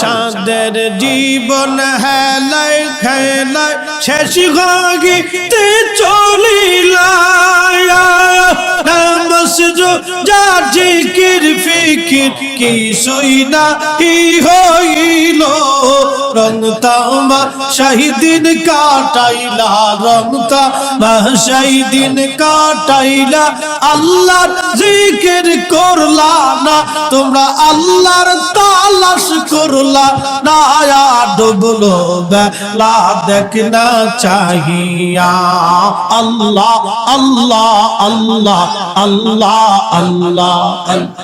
সাদের জীবন হেলাই খেলাই শেষ গিতে চলিলায় যার জিকির ফিকির কিছুই না হি হইল রংতামা শহীদিন কাটাইলা রংতামা শহীদিন কাটাইলা আল্লাহ জিকির করলা না তোমরা আল্লাহর তালাশ করলা না ডুবলো বেলা দেখনা চাহিয়া আল্লাহ আল্লাহ আল্লাহ আল্লাহ আল্লাহ আল্লাহ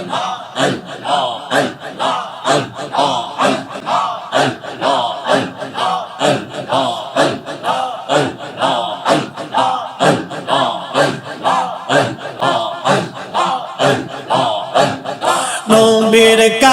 নবীর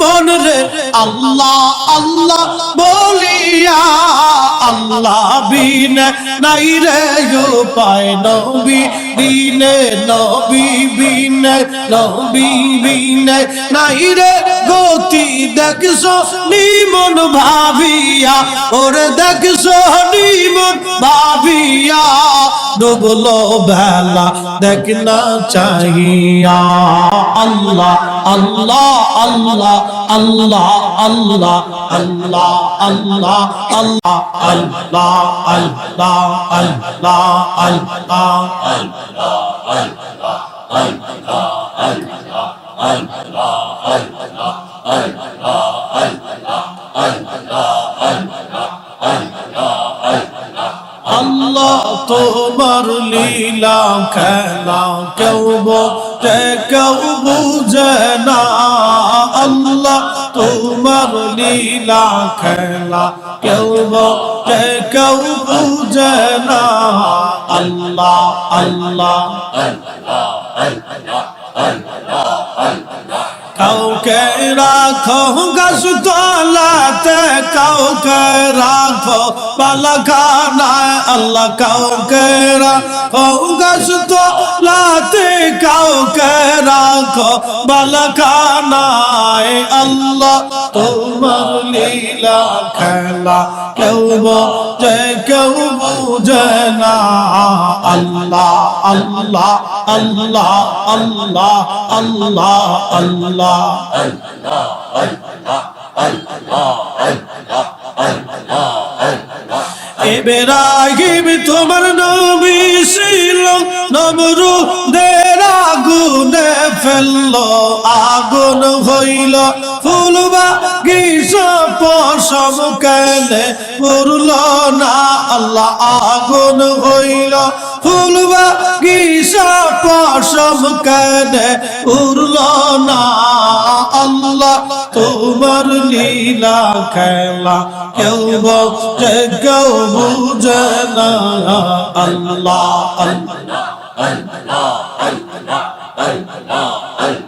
মন রে, আল্লাহ আল্লাহ বলিয়া, আল্লাহ বিন নাই রে, উপায় নবী দিনে নবী, বিন নবী, বিন নাই রে। গতি দেখছ নিমন ভাবিয়া ওরে দেখছ নিমন ভাবিয়া ডুবলো বেলা দেখ না চাহিয়া আল্লাহ আল্লাহ আল্লাহ আল্লাহ আল্লাহ আল্লাহ আল্লাহ আল্লাহ আল্লাহ আল্লাহ আল্লাহ আল্লাহ আল্লাহ তোমার লীলা খেলা কেউ বলতে কেউ বুঝে না আল্লাহ তোমার লীলা খেলা কেউ বলতে কেউ বুঝে না আল্লাহ আল্লাহ কাউকে রাখো গাছ তলাতে, কাউকে রাখো পালাখানায় আল্লাহ কাউকে রাখো গাছ তলাতে, কাউকে রাখো বালাখানায়। আল্লাহ তোমার লীলা খেলা, কেউ বোঝে, কেউ বুঝে না। আল্লাহ আল্লাহ আল্লাহ আল্লাহ আল্লাহ আল্লাহ। এবেরাহিম তোমার নবী ছিল নমরু দের আগুনে ফেলল আগুন হইল ফুলবা গিস পশম কেনে পুরল না, আল্লাহ আগুন হইল। ফুলবা গিস পশম কেনে উরল না, আল্লাহ তোমার লীলা খেলা কেউ বোঝে কেউ বুঝে না আল্লাহ আল্লাহ আল্লাহ আল্লাহ আল্লাহ আল্লাহ।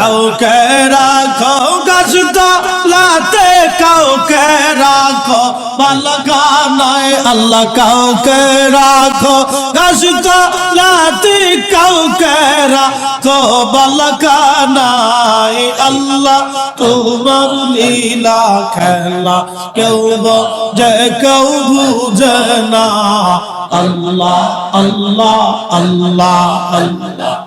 কাউকে রাখো গাছ তলাতে কাউকে রাখো বালকানায় আল্লাহ কাউকে রাখো গাছ তলাতে কাউকে রাখো বালকানায় আল্লাহ তোমার লীলা খেলা কেউ বোঝে কেউ বুঝে না। আল্লাহ আল্লাহ আল্লাহ আল্লাহ।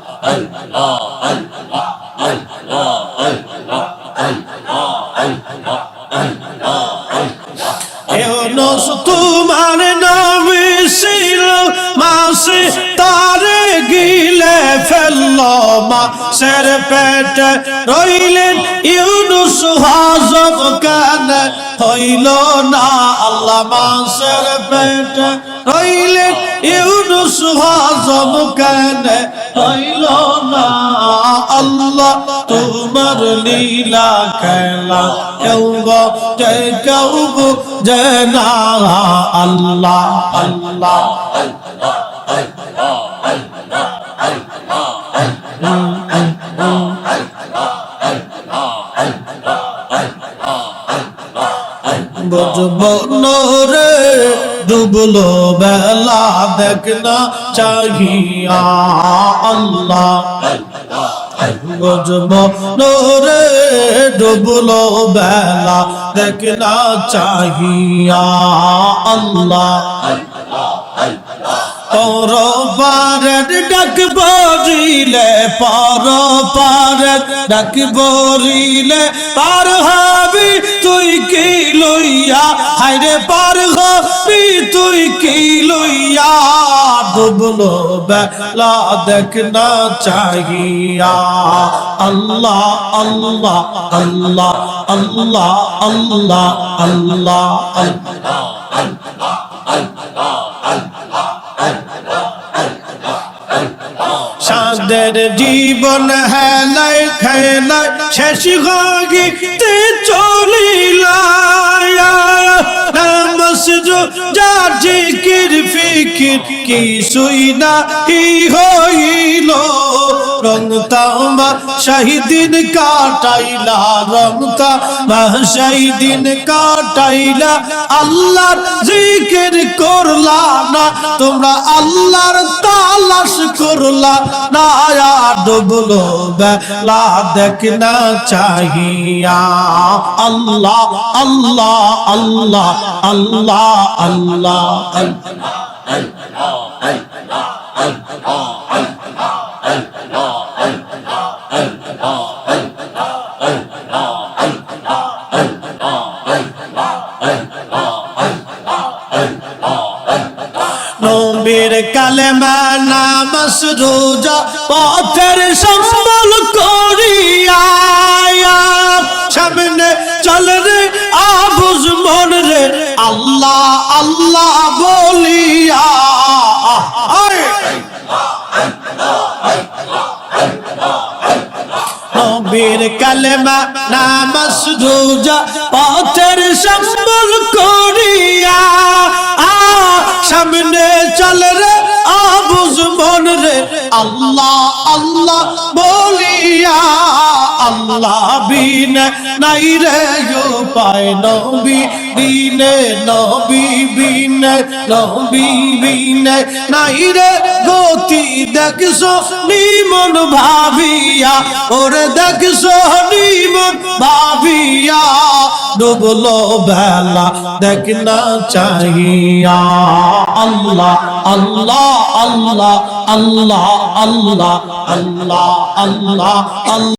ইউনুস তোমার নবী ছিল, মাসে তারে গিলে ফেলল মাসের পেটে। রইলেন ইউনুস হজম কানে? হইল না আল্লাহ মাসের পেটে। রইলেন ইউনুস হজম কেন? হইল না আল্লাহ, তোমার লীলা খেলা কেউ গো জয় কেউ গো জয় আল্লাহ। আল্লাহ আল্লাহ ডুবলো বেলা দেখনা চাহিয়া আল্লাহ। বুঝব রে ডুবলো বেলা দেখনা চাহিয়া আল্লাহ। পর পারের ডাক বরিলে পর পারের ডাক বরিলে পার হবি তুই কি লইয়া? হাইরে পার হবি তুই কি লইয়া? ডুবলো বেলা দেখনা চাহিয়া। আল্লাহ আল্লাহ আল্লাহ আল্লাহ আল্লাহ আল্লাহ আল্লাহ। সাদের জীবন হেলাই খেলাই শেষ গিতে তে যা জিকির ফিকির কি সুই হইল। রং তামা শাহিদিন কাটাইলা রং তামা শাহিদিন কাটাইলা আল্লাহর জিকির করলা না তোমরা আল্লাহর তালাশ করলা না ডুবলো বেলা দেখনা চাহিয়া আল্লাহ আল্লাহ আল্লাহ আল্লাহ আল্লাহ আল্লাহ নবীর কালেমা নামাজ রোজা পথের সম্বল করিয়া সামনে চল রে আবুজ মন রে, আল্লাহ আল্লাহ বলিয়া। নবীর কালেমা নামাজ রোজা পথের সম্বল করিয়া। সামনে চল রে মন রে আল্লাহ আল্লাহ বলিয়া আল্লাহ বিন নাই রে পায় নবী দিনে নবী, বিন নবী, বিন নাই রে গতি দেখছ নিমন ভাবিয়া, ওরে দেখছ নিমন ভাবিয়া, ডুবলো বেলা দেখ চাহিয়া। আল্লাহ আল্লাহ আল্লাহ আল্লাহ আল্লাহ আল্লাহ আল্লাহ আল্লাহ।